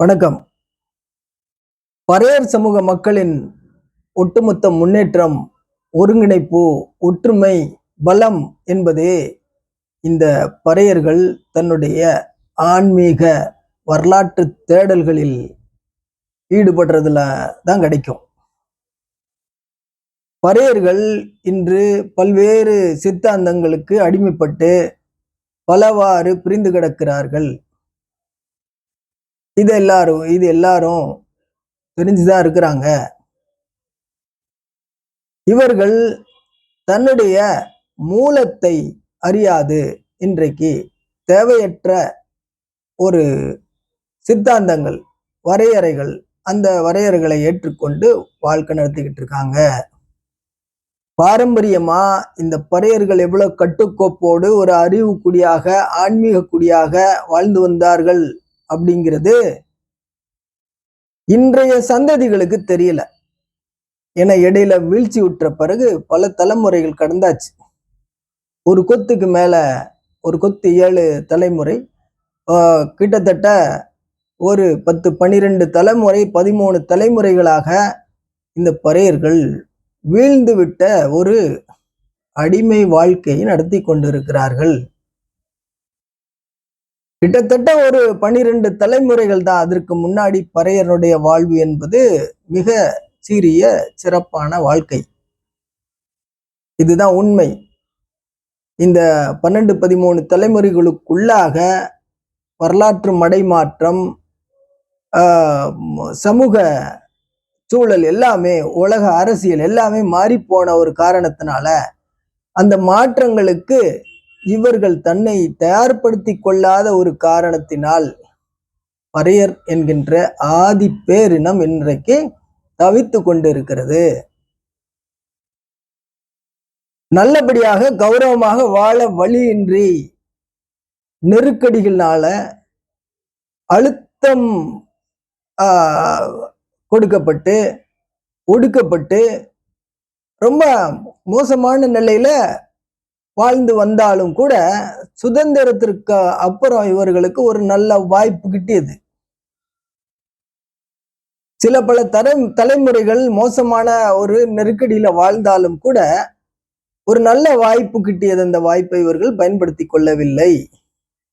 வணக்கம். பறையர் சமூக மக்களின் ஒட்டுமொத்த முன்னேற்றம் ஒருங்கிணைப்பு ஒற்றுமை பலம் என்பதே இந்த பறையர்கள் தன்னுடைய ஆன்மீக வரலாற்று தேடல்களில் ஈடுபடுறதுல தான் கிடைக்கும். பறையர்கள் இன்று பல்வேறு சித்தாந்தங்களுக்கு அடிமைப்பட்டு பலவாறு பிரிந்து கிடக்கிறார்கள். இது எல்லாரும் இது எல்லாரும் தெரிஞ்சுதான் இருக்கிறாங்க. இவர்கள் தன்னுடைய மூலத்தை அறியாது. இன்றைக்கு தேவையற்ற ஒரு சித்தாந்தங்கள் வரையறைகள் அந்த வரையறைகளை ஏற்றுக்கொண்டு வாழ்க்கை நடத்திக்கிட்டு இருக்காங்க. பாரம்பரியமா இந்த பறையர்கள் எவ்வளவு கட்டுக்கோப்போடு ஒரு அறிவு குடியாக ஆன்மீக குடியாக வாழ்ந்து வந்தார்கள். அப்படிங்கிறது இன்றைய சந்ததிகளுக்கு தெரியல. ஏன்னா இடையில வீழ்ச்சி விட்டுற பிறகு பல தலைமுறைகள் கடந்தாச்சு. ஒரு கொத்துக்கு மேல ஒரு கொத்து ஏழு தலைமுறை கிட்டத்தட்ட ஒரு பத்து பனிரெண்டு தலைமுறை பதிமூணு தலைமுறைகளாக இந்த பறையர்கள் வீழ்ந்து விட்ட ஒரு அடிமை வாழ்க்கையை நடத்தி கொண்டிருக்கிறார்கள். கிட்டத்தட்ட ஒரு பனிரெண்டு தலைமுறைகள் தான் அதற்கு முன்னாடி பறையனுடைய வாழ்வு என்பது மிக சீரிய சிறப்பான வாழ்க்கை. இதுதான் உண்மை. இந்த பன்னெண்டு பதிமூணு தலைமுறைகளுக்குள்ளாக வரலாற்று மடைமாற்றம் சமூக சூழல் எல்லாமே உலக அரசியல் எல்லாமே மாறிப்போன ஒரு காரணத்தினால அந்த மாற்றங்களுக்கு இவர்கள் தன்னை தயார்படுத்தி கொள்ளாத ஒரு காரணத்தினால் பறையர் என்கின்ற ஆதி பேரினம் இன்றைக்கு தவித்து கொண்டிருக்கிறது. நல்லபடியாக கௌரவமாக வாழ வழியின்றி நெருக்கடிகளால அழுத்தம் கொடுக்கப்பட்டு ஒடுக்கப்பட்டு ரொம்ப மோசமான நிலையில வாழ்ந்து வந்தாலும் கூட சுதந்திரத்திற்கு அப்புறம் இவர்களுக்கு ஒரு நல்ல வாய்ப்பு கிட்டியது. சில பல தர தலைமுறைகள் மோசமான ஒரு நெருக்கடியில வாழ்ந்தாலும் கூட ஒரு நல்ல வாய்ப்பு கிட்டியது. அந்த வாய்ப்பை இவர்கள் பயன்படுத்தி கொள்ளவில்லை.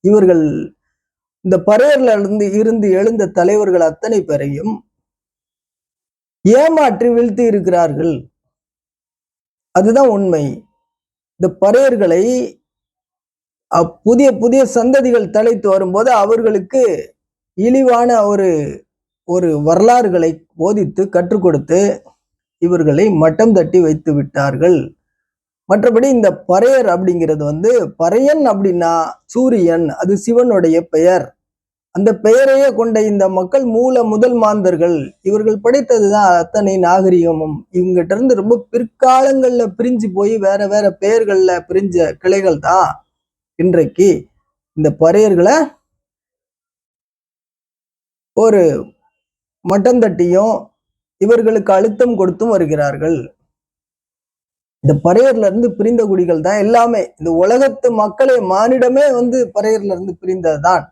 இவர்கள் இந்த பறையர்ல இருந்து இருந்து எழுந்த தலைவர்கள் அத்தனை பேரையும் ஏமாற்றி வீழ்த்தி இருக்கிறார்கள். அதுதான் உண்மை. இந்த பறையர்களை புதிய புதிய சந்ததிகள் தலைத்து வரும்போது அவர்களுக்கு இழிவான ஒரு ஒரு வரலாறுகளை போதித்து கற்றுக் கொடுத்து இவர்களை மட்டம் தட்டி வைத்து விட்டார்கள். மற்றபடி இந்த பறையர் அப்படிங்கிறது வந்து பறையன் அப்படின்னா சூரியன் அது சிவனுடைய பெயர். அந்த பெயரையே கொண்ட இந்த மக்கள் மூல முதல் மாந்தர்கள். இவர்கள் படைத்ததுதான் அத்தனை நாகரிகமும். இவங்கிட்ட இருந்து ரொம்ப பிற்காலங்கள்ல பிரிஞ்சு போய் வேற வேற பெயர்கள்ல பிரிஞ்ச கிளைகள் தான் இன்றைக்கு. இந்த பறையர்களை ஒரு மட்டம் தட்டியும் இவர்களுக்கு அழுத்தம் கொடுத்தும் வருகிறார்கள். இந்த பறையர்ல இருந்து பிரிந்த குடிகள் தான் எல்லாமே. இந்த உலகத்து மக்களே மானிடமே வந்து பறையர்ல இருந்து பிரிந்ததுதான்.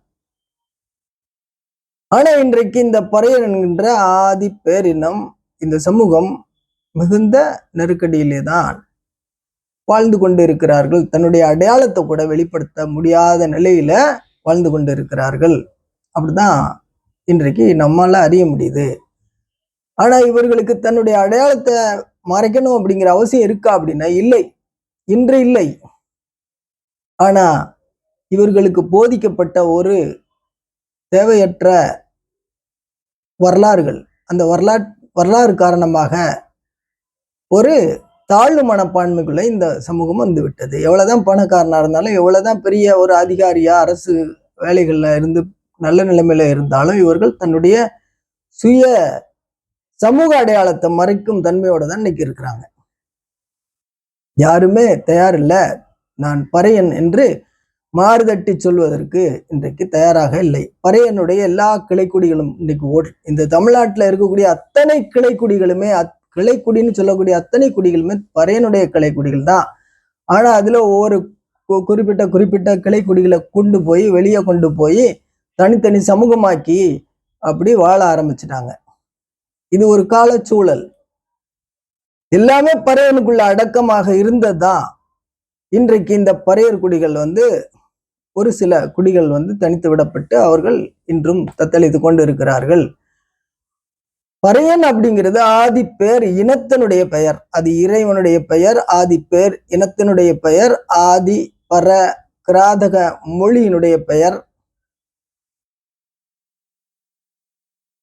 ஆனா இன்றைக்கு இந்த பறையர் என்கின்ற ஆதி பேரினம் இந்த சமூகம் மிகுந்த நெருக்கடியிலே தான் வாழ்ந்து கொண்டு இருக்கிறார்கள் தன்னுடைய அடையாளத்தை கூட வெளிப்படுத்த முடியாத நிலையில வாழ்ந்து கொண்டு இருக்கிறார்கள் அப்படிதான் இன்றைக்கு நம்மால அறிய முடியுது. ஆனா இவர்களுக்கு தன்னுடைய அடையாளத்தை மறைக்கணும் அப்படிங்கிற அவசியம் இருக்கா அப்படின்னா இல்லை. இன்று இல்லை. ஆனா இவர்களுக்கு போதிக்கப்பட்ட ஒரு தேவையற்ற வரலாறுகள். அந்த வரலாற் வரலாறு காரணமாக ஒரு தாழ்வு மனப்பான்மைக்குள்ள இந்த சமூகம் வந்துவிட்டது. எவ்வளோதான் பணக்காரனாக இருந்தாலும் எவ்வளோதான் பெரிய ஒரு அதிகாரியா அரசு வேலைகளில் இருந்து நல்ல நிலைமையில இருந்தாலும் இவர்கள் தன்னுடைய சுய சமூக அடையாளத்தை மறைக்கும் தன்மையோட தான் இன்னைக்கு இருக்கிறாங்க. யாருமே தயார் இல்லை நான் பறையன் என்று மாறுதட்டி சொல்வதற்கு இன்றைக்கு தயாராக இல்லை. பறையனுடைய எல்லா கிளைக்குடிகளும் இன்னைக்கு ஓட் இந்த தமிழ்நாட்டில் இருக்கக்கூடிய அத்தனை கிளைக்குடிகளுமே அத் கிளைக்குடின்னு சொல்லக்கூடிய அத்தனை குடிகளுமே பறையனுடைய கிளைக்குடிகள் தான். ஆனா அதுல ஒவ்வொரு குறிப்பிட்ட குறிப்பிட்ட கிளைக்குடிகளை கொண்டு போய் வெளியே கொண்டு போய் தனித்தனி சமூகமாக்கி அப்படி வாழ ஆரம்பிச்சிட்டாங்க. இது ஒரு காலச்சூழல். எல்லாமே பறையனுக்குள்ள அடக்கமாக இருந்ததுதான் இன்றைக்கு இந்த பறையர் குடிகள் வந்து ஒரு சில குடிகள் வந்து தனித்து விடப்பட்டு அவர்கள் இன்றும் தத்தளித்து கொண்டு இருக்கிறார்கள் பறையன் அப்படிங்கிறது ஆதி பேர் இனத்தினுடைய பெயர். அது இறைவனுடைய பெயர் ஆதி பேர் இனத்தினுடைய பெயர் ஆதி பர கிராதக மொழியினுடைய பெயர்.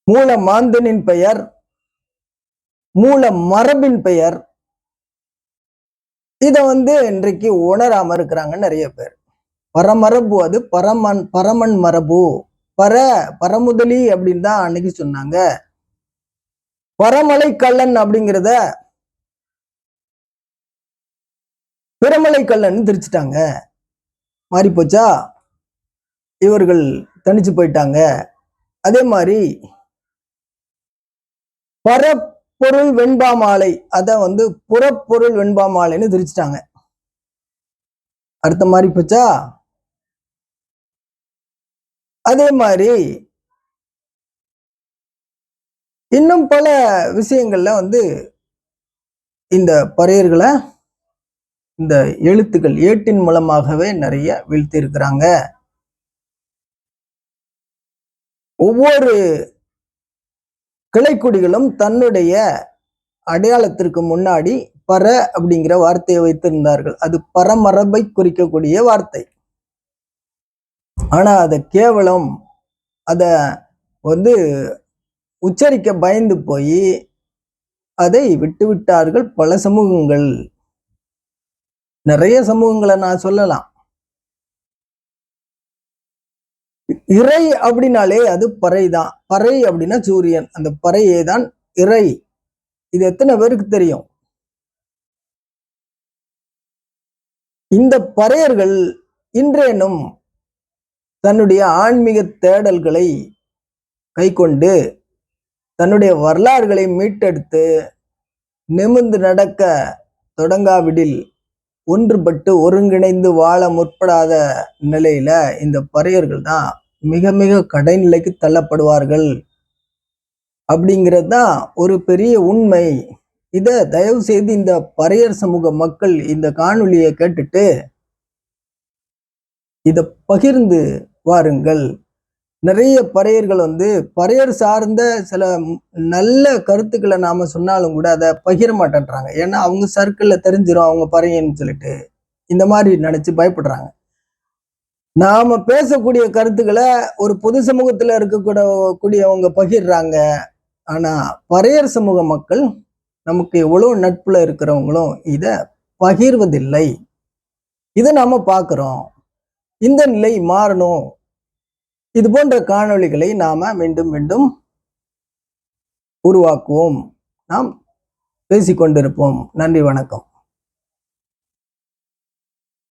மூல மாந்தனின் பெயர் மூல மரபின் பெயர். இதை வந்து இன்றைக்கு உணராம இருக்கிறாங்க நிறைய பேர். பரமரபு அது பரமன் பரமன் மரபு. பர பரமுதலி அப்படின்னு தான் அன்னைக்கு சொன்னாங்க. பரமலை கல்லன் அப்படிங்கிறத பிறமலை கல்லன் திரிச்சிட்டாங்க. மாறி போச்சா இவர்கள் தனிச்சு போயிட்டாங்க. அதே மாதிரி பரப்பொருள் வெண்பா மாலை அத வந்து புறப்பொருள் வெண்பா மாலைன்னு திரிச்சிட்டாங்க. அடுத்த மாதிரி போச்சா அதே மாதிரி இன்னும் பல விஷயங்கள்ல வந்து இந்த பறையர்களை இந்த எழுத்துக்கள் ஏட்டின் மூலமாகவே நிறைய வீழ்த்தி இருக்கிறாங்க ஒவ்வொரு கிளைக்குடிகளும் தன்னுடைய அடையாளத்திற்கு முன்னாடி பற அப்படிங்கிற வார்த்தையை வைத்திருந்தார்கள். அது பரமரபை குறிக்கக்கூடிய வார்த்தை. ஆனா அதை கேவலம் அத வந்து உச்சரிக்க பயந்து போய் அதை விட்டுவிட்டார்கள் பல சமூகங்கள். நிறைய சமூகங்களை நான் சொல்லலாம். இறை அப்படின்னாலே அது பறை தான். பறை அப்படின்னா சூரியன். அந்த பறையே தான் இறை. இது எத்தனை பேருக்கு தெரியும்? இந்த பறையர்கள் இன்றேனும் தன்னுடைய ஆன்மீக தேடல்களை கைக்கொண்டு தன்னுடைய வரலாறுகளை மீட்டெடுத்து நிமிர்ந்து நடக்க தொடங்காவிடில் ஒன்றுபட்டு ஒருங்கிணைந்து வாழ முற்படாத நிலையில இந்த பறையர்கள் தான் மிக மிக கடைநிலைக்கு தள்ளப்படுவார்கள். அப்படிங்கிறது தான் ஒரு பெரிய உண்மை. இதை தயவு செய்து இந்த பறையர் சமூக மக்கள் இந்த காணொலியை கேட்டுட்டு இதை பகிர்ந்து வாருங்கள். நிறைய பறையர்கள் வந்து பறையர் சார்ந்த சில நல்ல கருத்துக்களை நாம சொன்னாலும் கூட அதை பகிர மாட்டேன்றாங்க. ஏன்னா அவங்க சர்க்கிளில் தெரிஞ்சிடும் அவங்க பறையன்னு சொல்லிட்டு. இந்த மாதிரி நினச்சி பயப்படுறாங்க. நாம் பேசக்கூடிய கருத்துக்களை ஒரு பொது சமூகத்தில் இருக்கக்கூட கூடியவங்க பகிர்றாங்க. ஆனால் பறையர் சமூக மக்கள் நமக்கு எவ்வளோ நட்பில் இருக்கிறவங்களும் இதை பகிர்வதில்லை. இதை நாம் பார்க்குறோம். இந்த நிலை மாறணும். இது போன்ற காணொளிகளை நாம மீண்டும் மீண்டும் உருவாக்குவோம். நாம் பேசிக்கொண்டிருப்போம். நன்றி வணக்கம்.